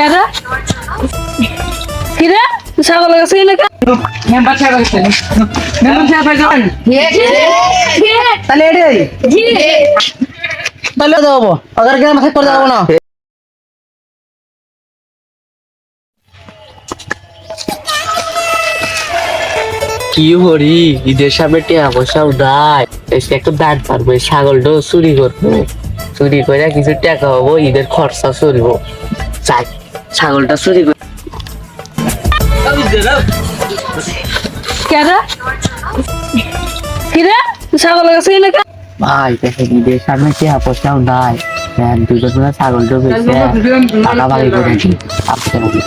কেরা কিরে ছাগল গাছে এলাকা মেম্বার মেম্বার তাহলে জি তাহলে আগার করে না। কি করি ঈদের সামনে টিয়া পয়সাও নাই এসে একটু দাঁত পারব এই ছাগলটাও চুরি করব। চুরি করে কিছু টাকা হব ঈদের খরচা চলবো। যাই ছাগলটা চুরি করে ছাগল গাছে এলাকা ভাই সামনে পয়সাও নাই। হ্যাঁ, টাকা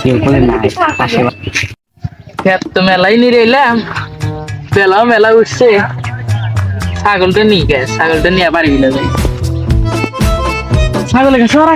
কেউ বলে নাই। পাশে তো মেলাই নিয়ে এলাম মেলা মেলা উঠছে। ছাগলটা নিয়ে গেছে। ছাগলটা নিয়ে বাড়ি গেলে যাই ছাগলের কাছে ওরা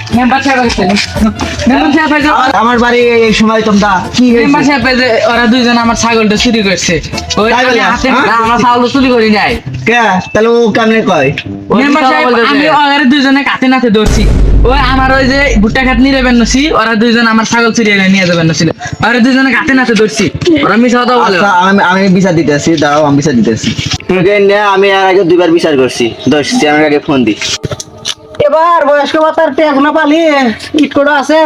মেম্বার সাহেব মেম্বার সাহেব আমার বাড়ি এই সময় তোমরা কি মেম্বার সাহেব ওরা দুইজন আমার ছাগলটা চুরি করছে। ওই আমি হ্যাঁ? না আমার ছাগল চুরি করি নাই। কে? তাহলে ও কেমনে কয়? মেম্বার সাহেব আমি ওরা দুইজনে কাতে নাতে ধরছি। ওই আমার ওই যে ভুট্টা খাত নিয়ে যাবেন নছি ওরা দুইজন আমার ছাগল চুরি নিয়ে যাবেন নছিল ওরা দুইজনে কাতে নাতে ধরছি। ওরা মিশা কথা বলে। আচ্ছা আমি আমি বিচার দিতেছি দাঁড়াও আমি বিচার দিতেছি আমি আর আগে দুইবার বিচার করছি। দশ চেয়ারম্যান আগে ফোন দি এবার বয়স্ক ভাতার ট্যাক্স না পালি ইট কোটা আছে?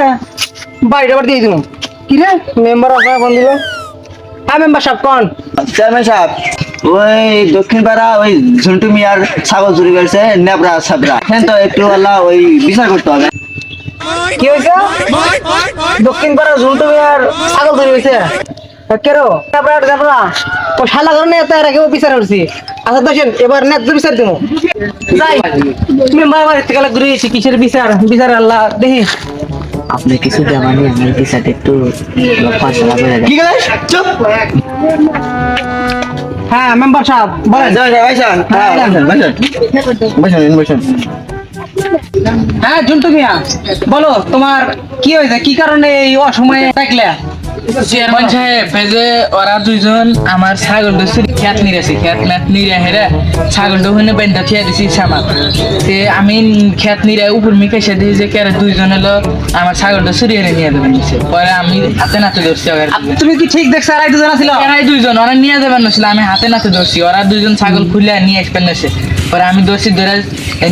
বাড়িটা বাড়ি দিয়ে দিলাম কি রে? মেম্বার আপনার ফোন দিল। হ্যাঁ মেম্বার সাহেব কোন। চেয়ারম্যান সাহেব ওই দক্ষিণ পাড়া ওই ঝন্টু মিয়ার ছাগল চুরি করেছে নেবরা সাবরা হ্যাঁ তো একটু আল্লাহ ওই বিচার করতে হবে। কি হয়েছে? দক্ষিণ পাড়া ঝন্টু মিয়ার ছাগল চুরি হয়েছে কেরো? তারপরে তারপরে ও শালা কারণে এত এর আগেও বিচার করছি। আচ্ছা দোষেন এবার ন্যায্য বিচার দেবো। যাই মেম্বার বাড়ি থেকে ঘুরে এসেছি কিসের বিচার? বিচার আল্লাহ দেখি। আপনি কিছু দেওয়ানি আমি বিষয়টা একটু ফসলা করে কি গেলে চুপ। হ্যাঁ মেম্বার সাহেব বলেন। হ্যাঁ জুন্টু মিয়া বলো তোমার কি হয়েছে? কি কারণে এই অসময়ে থাকলে চেয়ারম্যান সাহেব যে ওরা দুইজন আমার ছাগলটা চুরি খেত নিরেছে খেত মেত নিরে হেরে বেন্দা থিয়া দিছি সামাল। তে আমি খেত নিরে উপর মিকে সে দিয়ে যে কেরে দুইজন এলো আমার ছাগলটা চুরি এনে নিয়ে দেবেন পরে আমি হাতে নাতে ধরছি ওদের তুমি কি ঠিক দেখছ আর দুজন ছিল এরাই দুইজন ওরা নিয়ে যাবেন না আমি হাতে নাতে ধরছি। ওরা দুইজন ছাগল খুলে নিয়ে আসবেন না পরে আমি ধরে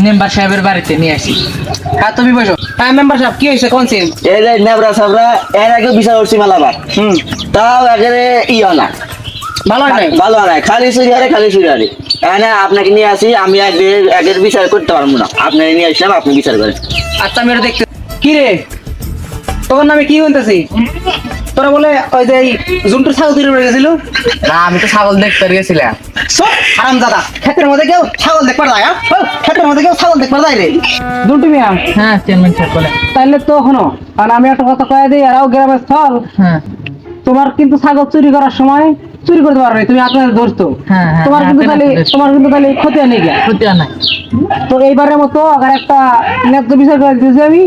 মেম্বার সাহেবের বাড়িতে নিয়ে আসি। হ্যাঁ তুমি বসো। হ্যাঁ মেম্বার সাহেব কি হয়েছে কোন সিন এই যে নেবরা সাবরা এর আগে বিচার করছি মালাবার। হুম। তাও একেবারে ইয়ে না। ভালো নাই? ভালো হয় না খালি খালি এখানে আপনাকে নিয়ে আসি আমি আগের আগের বিচার করতে পারব না। আপনাকে নিয়ে আসলাম আপনি বিচার করেন। আচ্ছা আমি দেখতে কি রে? তোর নামে কি বলতেছি তোরা বলে ওই যে জুন্টুর ছাগল তৈরি করে গেছিল না আমি তো ছাগল দেখতে গেছিলাম। সব হারাম দাদা ক্ষেতের মধ্যে কেউ ছাগল দেখবার যায় হ্যাঁ? ক্ষেতের মধ্যে কেউ ছাগল দেখবার যায় রে। মিয়া। হ্যাঁ চেয়ারম্যান সাহেব বলে তাহলে তো আর আমি একটা কথা কয়ে দিই এরাও গ্রামের স্থল। হ্যাঁ। তোমার কিন্তু ছাগল চুরি করার সময় চুরি করতে পারবে না, তুমি আপনার ধরতো হ্যাঁ, হ্যাঁ, তোমার কিন্তু তাহলে তোমার কিন্তু তাহলে ক্ষতি নেই গিয়া। ক্ষতি নাই। তো এইবারের মতো আবার একটা ন্যায্য বিচার করে দিয়েছি আমি।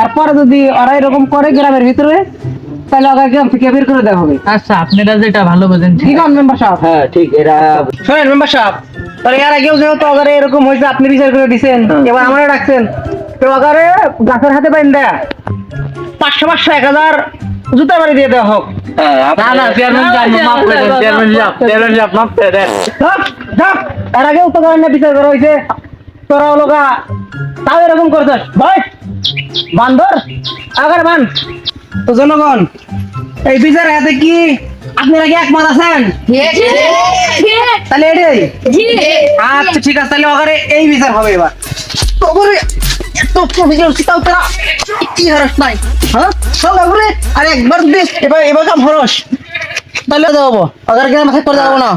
আর পরে যদি ওরা এরকম করে গ্রামের ভিতরে তাহলে ওকে গ্রাম থেকে বের করে দেওয়া হবে। আচ্ছা আপনারা যেটা ভালো বোঝেন ঠিক আছে? মেম্বার সাহেব। হ্যাঁ ঠিক এরা শোনেন মেম্বার সাহেব তাহলে এর আগেও যেহেতু এরকম হয়েছে আপনি বিচার করে দিছেন। এবার আমরা ডাকছেন। তো আগারে গাছের হাতে পাইন দেয়া। পাঁচশো পাঁচশো এক হাজার জুতা বাড়ি দিয়ে দেওয়া হোক। হ্যাঁ না না চেয়ারম্যান সাহেব মাফ করে দেন চেয়ারম্যান সাহেব চেয়ারম্যান সাহেব মাফ করে দেন। যাক, যাক, এর আগেও তো বিচার করা হয়েছে। তোরা তাও এরকম করছিস ভাই বান্দর আগার বান। তো জনগণ এই বিচার হাতে কি আপনারা কি একমত আছেন? তাহলে এটাই। আচ্ছা ঠিক আছে তাহলে ওখানে এই বিচার হবে এবার। এত তোরা কি হরস নাই? হ্যাঁ? চল ওখানে আর একবার বেশ এবার এবার কাম হরস। তাহলে দেবো আগার গ্রামে করে দেবো না।